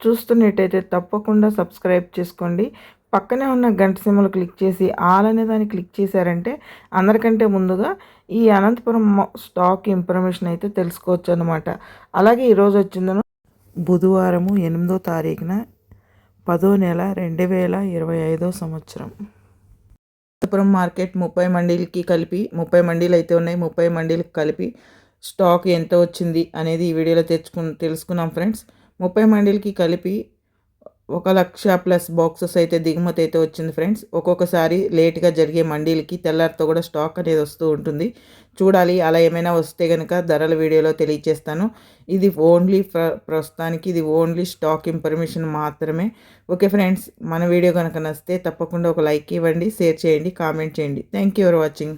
చూస్తున్నట్టయితే తప్పకుండా సబ్స్క్రైబ్ చేసుకోండి. పక్కనే ఉన్న గంట సిమ్మలు క్లిక్ చేసి ఆల్ అనే దాన్ని క్లిక్ చేశారంటే అందరికంటే ముందుగా ఈ అనంతపురం స్టాక్ ఇన్ఫర్మేషన్ అయితే తెలుసుకోవచ్చు అనమాట అలాగే ఈరోజు వచ్చిందను బుధవారము ఎనిమిదో తారీఖున పదో నెల రెండు వేల ఇరవై ఐదో సంవత్సరం. అనంతపురం మార్కెట్ ముప్పై మండీలకి కలిపి ముప్పై మండీలు అయితే ఉన్నాయి ముప్పై మండీలకు కలిపి స్టాక్ ఎంత వచ్చింది అనేది ఈ వీడియోలో తెచ్చుకు తెలుసుకున్నాం ఫ్రెండ్స్. ముప్పై మండీలకి కలిపి ఒక లక్ష ప్లస్ బాక్సెస్ అయితే దిగుమతి అయితే వచ్చింది ఫ్రెండ్స్. ఒక్కొక్కసారి లేట్గా జరిగే మండీలకి తెల్లారితో కూడా స్టాక్ అనేది వస్తూ ఉంటుంది. చూడాలి అలా ఏమైనా వస్తే కనుక ధరల వీడియోలో తెలియజేస్తాను ఇది ఓన్లీ ప్రస్తుతానికి ఇది ఓన్లీ స్టాక్ ఇన్ఫర్మేషన్ మాత్రమే. ఓకే ఫ్రెండ్స్ మన వీడియో కనుక నచ్చితే తప్పకుండా ఒక లైక్ ఇవ్వండి షేర్ చేయండి కామెంట్ చేయండి. Thank you for watching.